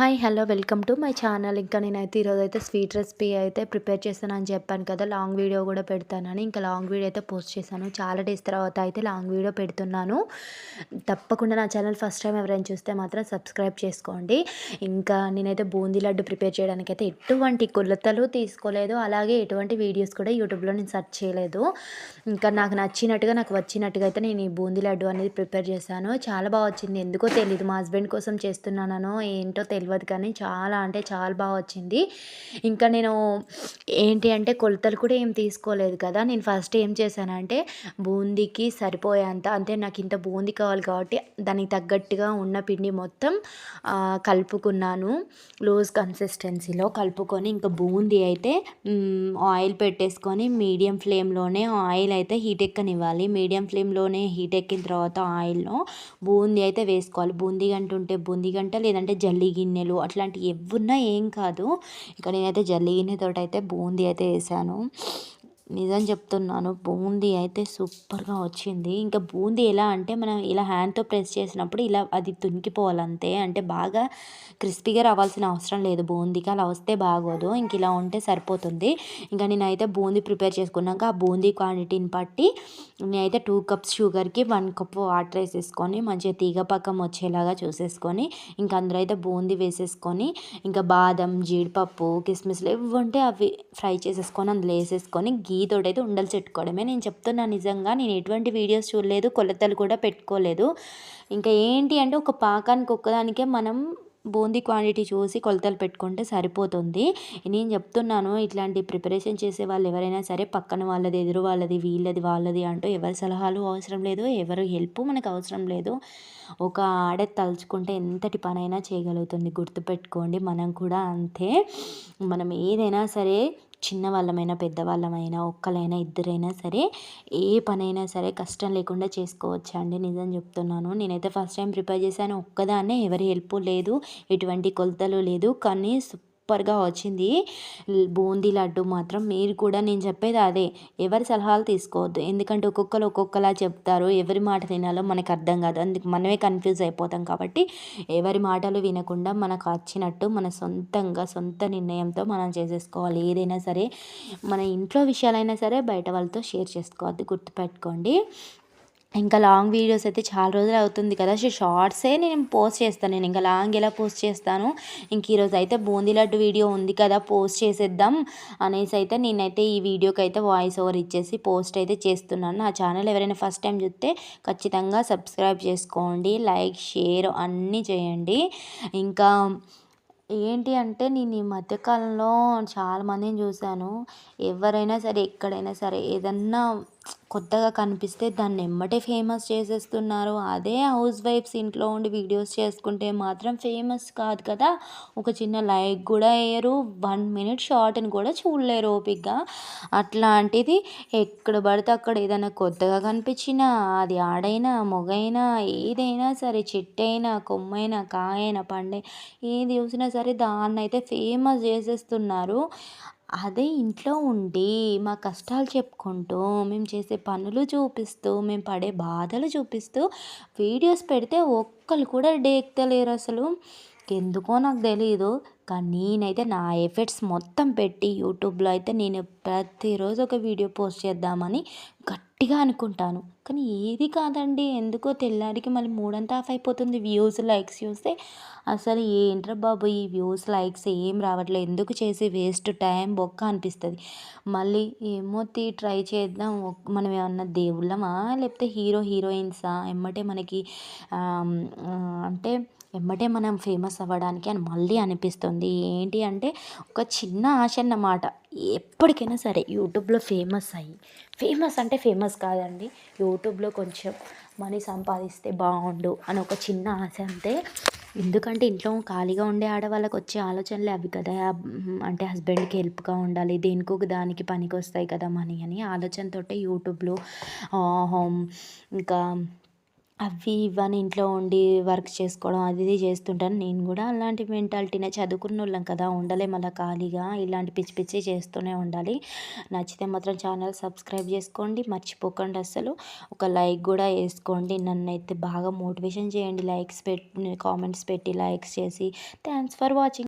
Hi hello welcome to my channel. ఇంకా నేనైతే ఈరోజు అయితే స్వీట్ రెసిపీ అయితే ప్రిపేర్ చేస్తానని చెప్పాను కదా లాంగ్ వీడియో కూడా పెడతానని. ఇంకా లాంగ్ వీడియో అయితే పోస్ట్ చేశాను. చాలా డేస్ తర్వాత అయితే లాంగ్ వీడియో పెడుతున్నాను. తప్పకుండా నా ఛానల్ ఫస్ట్ టైం ఎవరైనా చూస్తే మాత్రం సబ్స్క్రైబ్ చేసుకోండి. ఇంకా నేనైతే బూందీ లడ్డు ప్రిపేర్ చేయడానికి అయితే ఎటువంటి కొలతలు తీసుకోలేదు. అలాగే ఎటువంటి వీడియోస్ కూడా యూట్యూబ్లో నేను సెర్చ్ చేయలేదు. ఇంకా నాకు నచ్చినట్టుగా నాకు వచ్చినట్టుగా అయితే నేను ఈ బూందీ లడ్డు అనేది ప్రిపేర్ చేశాను. చాలా బాగా వచ్చింది. ఎందుకో తెలియదు మా హస్బెండ్ కోసం చేస్తున్నానో ఏంటో తెలియదు కానీ చాలా అంటే చాలా బాగా వచ్చింది. ఇంకా నేను ఏంటి అంటే కొలతలు కూడా ఏం తీసుకోలేదు కదా. నేను ఫస్ట్ ఏం చేశానంటే బూందీకి సరిపోయేంత అంటే నాకు ఇంత బూందీ కావాలి కాబట్టి దానికి తగ్గట్టుగా ఉన్న పిండి మొత్తం కలుపుకున్నాను. లూజ్ కన్సిస్టెన్సీలో కలుపుకొని ఇంకా బూందీ అయితే ఆయిల్ పెట్టేసుకొని మీడియం ఫ్లేమ్లోనే ఆయిల్ అయితే హీట్ ఎక్కనివ్వాలి. మీడియం ఫ్లేమ్లోనే హీట్ ఎక్కిన తర్వాత ఆయిల్లో బూందీ అయితే వేసుకోవాలి. బూందీ గంట ఉంటే బూందీ గంట లేదంటే జల్లి గిన్నెలు అట్లాంటివి ఎవరున్నా ఏం కాదు. ఇక నేనైతే జల్లి గిన్నెతో అయితే బూందీ అయితే వేసాను. నిజం చెప్తున్నాను బూందీ అయితే సూపర్గా వచ్చింది. ఇంకా బూందీ ఎలా అంటే మనం ఇలా హ్యాండ్తో ప్రెస్ చేసినప్పుడు ఇలా అది తునికిపోవాలంతే. అంటే బాగా క్రిస్పీగా రావాల్సిన అవసరం లేదు. బూందీకి అలా వస్తే బాగోదు. ఇంక ఇలా ఉంటే సరిపోతుంది. ఇంకా నేనైతే బూందీ ప్రిపేర్ చేసుకున్నాక ఆ బూందీ క్వాంటిటీని బట్టి నేనైతే టూ కప్స్ షుగర్కి వన్ కప్ వాటర్ వేసేసుకొని మంచిగా తీగ పక్కం వచ్చేలాగా చూసేసుకొని ఇంకా అందులో అయితే బూందీ వేసేసుకొని ఇంకా బాదం జీడిపప్పు కిస్మిస్లు ఇవి ఉంటే అవి ఫ్రై చేసేసుకొని అందులో వేసేసుకొని గీ తోటైతే ఉండలు చెట్టుకోవడమే. నేను చెప్తున్నా నిజంగా నేను ఎటువంటి వీడియోస్ చూడలేదు కొలతలు కూడా పెట్టుకోలేదు. ఇంకా ఏంటి అంటే ఒక పాకానికి ఒక్కదానికే మనం బూందీ క్వాంటిటీ చూసి కొలతలు పెట్టుకుంటే సరిపోతుంది. నేను చెప్తున్నాను ఇట్లాంటి ప్రిపరేషన్ చేసే వాళ్ళు ఎవరైనా సరే పక్కన వాళ్ళది ఎదురు వాళ్ళది వీళ్ళది వాళ్ళది అంటూ ఎవరి సలహాలు అవసరం లేదు ఎవరు హెల్ప్ మనకు అవసరం లేదు. ఒక ఆడ తలుచుకుంటే ఎంతటి పనైనా చేయగలుగుతుంది గుర్తుపెట్టుకోండి. మనం కూడా అంతే. మనం ఏదైనా సరే చిన్న వాళ్ళమైనా పెద్దవాళ్ళమైనా ఒక్కలైనా ఇద్దరైనా సరే ఏ పనైనా సరే కష్టం లేకుండా చేసుకోవచ్చు అండి? నిజం చెప్తున్నాను. నేనైతే ఫస్ట్ టైం ప్రిపేర్ చేశాను. ఒక్కదాన్నే ఎవరి హెల్ప్ లేదు ఎటువంటి కొలతలు లేదు. కానీ సూపర్గా వచ్చింది. బూందీ లడ్డు మాత్రం మీరు కూడా నేను చెప్పేది అదే. ఎవరి సలహాలు తీసుకోవద్దు. ఎందుకంటే ఒక్కొక్కరు ఒక్కొక్కలా చెప్తారు. ఎవరి మాట వినాలో మనకు అర్థం కాదు. అందుకు మనమే కన్ఫ్యూజ్ అయిపోతాం కాబట్టి ఎవరి మాటలు వినకుండా మనకు వచ్చినట్టు మన సొంతంగా సొంత నిర్ణయంతో మనం చేసేసుకోవాలి. ఏదైనా సరే మన ఇంట్లో విషయాలైనా సరే బయట వాళ్ళతో షేర్ చేసుకోవద్దు. గుర్తుపెట్టుకోండి. ఇంకా లాంగ్ వీడియోస్ అయితే చాలా రోజులు అవుతుంది కదా. సో షార్ట్సే నేను పోస్ట్ చేస్తాను. నేను ఇంకా లాంగ్ ఎలా పోస్ట్ చేస్తాను? ఇంక ఈరోజు అయితే బూందీ లడ్డు వీడియో ఉంది కదా పోస్ట్ చేసేద్దాం అనేసి అయితే నేనైతే ఈ వీడియోకి అయితే వాయిస్ ఓవర్ ఇచ్చేసి పోస్ట్ అయితే చేస్తున్నాను. నా ఛానల్ ఎవరైనా ఫస్ట్ టైం చూస్తే ఖచ్చితంగా సబ్స్క్రైబ్ చేసుకోండి. లైక్ షేర్ అన్నీ చేయండి. ఇంకా ఏంటి అంటే నేను ఈ మధ్యకాలంలో చాలామందిని చూశాను. ఎవరైనా సరే ఎక్కడైనా సరే ఏదన్నా కొత్తగా కనిపిస్తే దాన్ని ఎమ్మటే ఫేమస్ చేసేస్తున్నారు. అదే హౌస్ వైఫ్స్ ఇంట్లో ఉండి వీడియోస్ చేసుకుంటే మాత్రం ఫేమస్ కాదు కదా. ఒక చిన్న లైక్ కూడా వేయరు వన్ మినిట్ షార్ట్ని కూడా చూడలేరు ఓపిక్గా అట్లాంటిది ఎక్కడ పడితే అక్కడ ఏదైనా కొత్తగా కనిపించినా అది ఆడైనా మొగైనా ఏదైనా సరే చెట్టైనా కొమ్మైనా కాయైనా పండే ఏది చూసినా సరే దాన్ని అయితే ఫేమస్ చేసేస్తున్నారు. అదే ఇంట్లో ఉండి మా కష్టాలు చెప్పుకుంటూ మేము చేసే పనులు చూపిస్తూ మేము పడే బాధలు చూపిస్తూ వీడియోస్ పెడితే ఒక్కరు కూడా డేక్తలేరు అసలు. ఎందుకో నాకు తెలియదు కానీ నేనైతే నా ఎఫర్ట్స్ మొత్తం పెట్టి యూట్యూబ్లో అయితే నేను ప్రతిరోజు ఒక వీడియో పోస్ట్ చేద్దామని గట్టిగా అనుకుంటాను. కానీ ఏది కాదండి ఎందుకో తెల్లారికి మళ్ళీ మూడంతా ఆఫ్ అయిపోతుంది వ్యూస్ లైక్స్ చూస్తే అసలు ఏంట్రా బాబు ఈ వ్యూస్ లైక్స్ ఏం రావట్లేదు ఎందుకు చేసి వేస్ట్ టైం బొక్క అనిపిస్తుంది. మళ్ళీ ఏమో తీ ట్రై చేద్దాం మనం ఏమన్నా దేవుళ్ళమా లేకపోతే హీరో హీరోయిన్సా ఎమ్మటే మనకి అంటే వెంబటే మనం ఫేమస్ అవ్వడానికి అని మళ్ళీ అనిపిస్తుంది. ఏంటి అంటే ఒక చిన్న ఆశ అన్నమాట. ఎప్పటికైనా సరే యూట్యూబ్లో ఫేమస్ అయ్యి ఫేమస్ అంటే ఫేమస్ కాదండి. యూట్యూబ్లో కొంచెం మనీ సంపాదిస్తే బాగుండు అని ఒక చిన్న ఆశ అంతే. ఎందుకంటే ఇంట్లో ఖాళీగా ఉండే ఆడవాళ్ళకి వచ్చే ఆలోచనలే అవి కదా. అంటే హస్బెండ్కి హెల్ప్గా ఉండాలి దేనికో దానికి పనికి వస్తాయి కదా మనీ అని ఆలోచనతోటే యూట్యూబ్లో హోమ్ ఇంకా అవి ఇవని ఇంట్లో ఉండి వర్క్ చేసుకోవడం అది ఇది చేస్తుంటాను. నేను కూడా అలాంటి మెంటాలిటీనే చదువుకున్న వాళ్ళం కదా ఉండలేం అలా ఖాళీగా. ఇలాంటి పిచ్చి పిచ్చి చేస్తూనే ఉండాలి. నచ్చితే మాత్రం ఛానల్ సబ్స్క్రైబ్ చేసుకోండి మర్చిపోకండి అసలు ఒక లైక్ కూడా వేసుకోండి. నన్ను అయితే బాగా మోటివేషన్ చేయండి. లైక్స్ పెట్టి కామెంట్స్ పెట్టి లైక్స్ చేసి. Thanks for watching.